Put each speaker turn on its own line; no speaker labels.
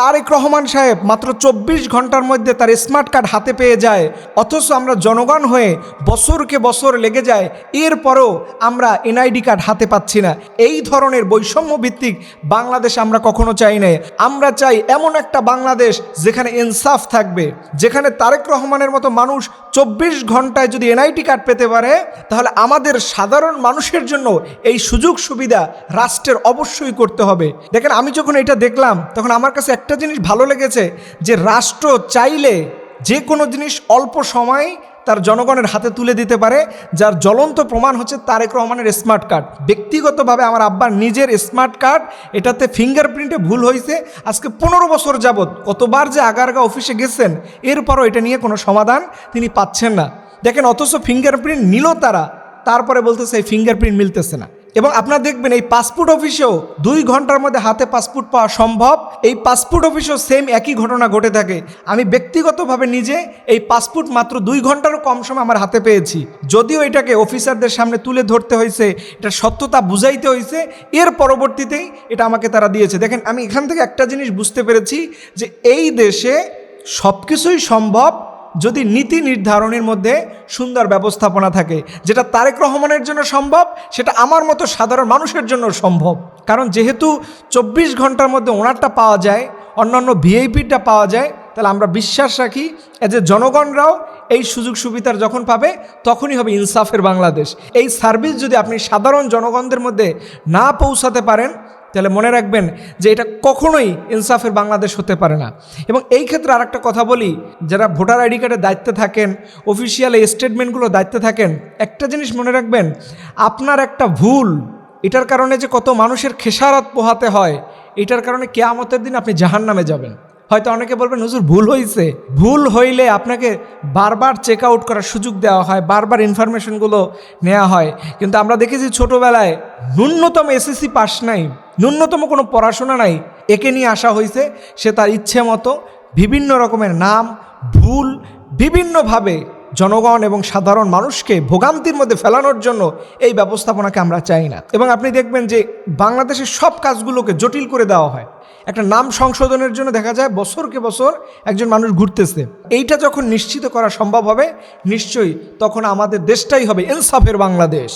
তারেক রহমান সাহেব মাত্র চব্বিশ ঘণ্টার মধ্যে তার স্মার্ট কার্ড হাতে পেয়ে যায়। অথচ আমরা জনগণ হয়ে বছরকে বছর লেগে যায়, এরপরও আমরা এনআইডি কার্ড হাতে পাচ্ছি না। এই ধরনের বৈষম্য ভিত্তিক বাংলাদেশ আমরা কখনো চাই না আমরা চাই এমন একটা বাংলাদেশ যেখানে ইনসাফ থাকবে, যেখানে তারেক রহমানের মতো মানুষ চব্বিশ ঘন্টায় যদি এনআইটি কার্ড পেতে পারে, তাহলে আমাদের সাধারণ মানুষের জন্য এই সুযোগ সুবিধা রাষ্ট্রের অবশ্যই করতে হবে। দেখেন, আমি যখন এটা দেখলাম, তখন আমার কাছে একটা জিনিস ভালো লেগেছে যে রাষ্ট্র চাইলে যে কোনো জিনিস অল্প সময় তার জনগণের হাতে তুলে দিতে পারে, যার জ্বলন্ত প্রমাণ হচ্ছে তারেক রহমানের স্মার্ট কার্ড। ব্যক্তিগতভাবে আমার আব্বার নিজের স্মার্ট কার্ড, এটাতে ফিঙ্গারপ্রিন্টে ভুল হয়েছে, আজকে পনেরো বছর যাবৎ কতবার যে আগারগা অফিসে গেছেন, এরপরও এটা নিয়ে কোনো সমাধান তিনি পাচ্ছেন না। দেখেন অথচ ফিঙ্গারপ্রিন্ট নিল তারা, তারপরে বলতেছে এই ফিঙ্গারপ্রিন্ট মিলতেছে না। এবং আপনারা দেখবেন এই পাসপোর্ট অফিসেও দুই ঘণ্টার মধ্যে হাতে পাসপোর্ট পাওয়া সম্ভব। এই পাসপোর্ট অফিসেও সেম একই ঘটনা ঘটে থাকে। আমি ব্যক্তিগতভাবে নিজে এই পাসপোর্ট মাত্র দুই ঘন্টারও কম সময় আমার হাতে পেয়েছি। যদিও এটাকে অফিসারদের সামনে তুলে ধরতে হয়েছে, এটা সত্যতা বুঝাইতে হয়েছে, এর পরবর্তীতেই এটা আমাকে তারা দিয়েছে। দেখেন, আমি এখান থেকে একটা জিনিস বুঝতে পেরেছি যে এই দেশে সব কিছুই সম্ভব যদি নীতি নির্ধারণের মধ্যে সুন্দর ব্যবস্থাপনা থাকে, যেটা তারেক রহমানের জন্য সম্ভব, সেটা আমার মতো সাধারণ মানুষের জন্য সম্ভব। কারণ যেহেতু চব্বিশ ঘণ্টার মধ্যে ওনারটা পাওয়া যায়, অন্যান্য ভিআইপিটা পাওয়া যায়, তাহলে আমরা বিশ্বাস রাখি যে জনগণরাও এই সুযোগ সুবিধার যখন পাবে, তখনই হবে ইনসাফের বাংলাদেশ। এই সার্ভিস যদি আপনি সাধারণ জনগণদের মধ্যে না পৌঁছাতে পারেন তাহলে মনে রাখবেন যে এটা কখনোই ইনসাফের বাংলাদেশ হতে পারে না। এবং এই ক্ষেত্রে আর একটা কথা বলি, যারা ভোটার আইডি কার্ডের দায়িত্বে থাকেন অফিসিয়াল এই স্টেটমেন্টগুলো দায়িত্বে থাকেন, একটা জিনিস মনে রাখবেন, আপনার একটা ভুল, এটার কারণে যে কত মানুষের খেসারত পোহাতে হয়, এটার কারণে কেয়ামতের দিন আপনি জাহান নামে যাবেন। হয়তো অনেকে বলবেন, হুজুর, ভুল হয়েছে ভুল হইলে আপনাকে বারবার চেক আউট করার সুযোগ দেওয়া হয়, বারবার ইনফরমেশনগুলো নেওয়া হয়। কিন্তু আমরা দেখেছি ছোটোবেলায় ন্যূনতম এসএসসি পাস নাই, ন্যূনতম কোনো পড়াশোনা নাই, একে নিয়ে আসা হয়েছে সে তার ইচ্ছে মতো বিভিন্ন রকমের নাম, ভুল, বিভিন্নভাবে জনগণ এবং সাধারণ মানুষকে ভোগান্তির মধ্যে ফেলানোর জন্য এই ব্যবস্থাপনাকে আমরা চাই না। এবং আপনি দেখবেন যে বাংলাদেশের সব কাজগুলোকে জটিল করে দেওয়া হয়। একটা নাম সংশোধনের জন্য দেখা যায় বছরকে বছর একজন মানুষ ঘুরতেছে। এইটা যখন নিশ্চিত করা সম্ভব হবে, নিশ্চয়ই তখন আমাদের দেশটাই হবে ইনসাফের বাংলাদেশ।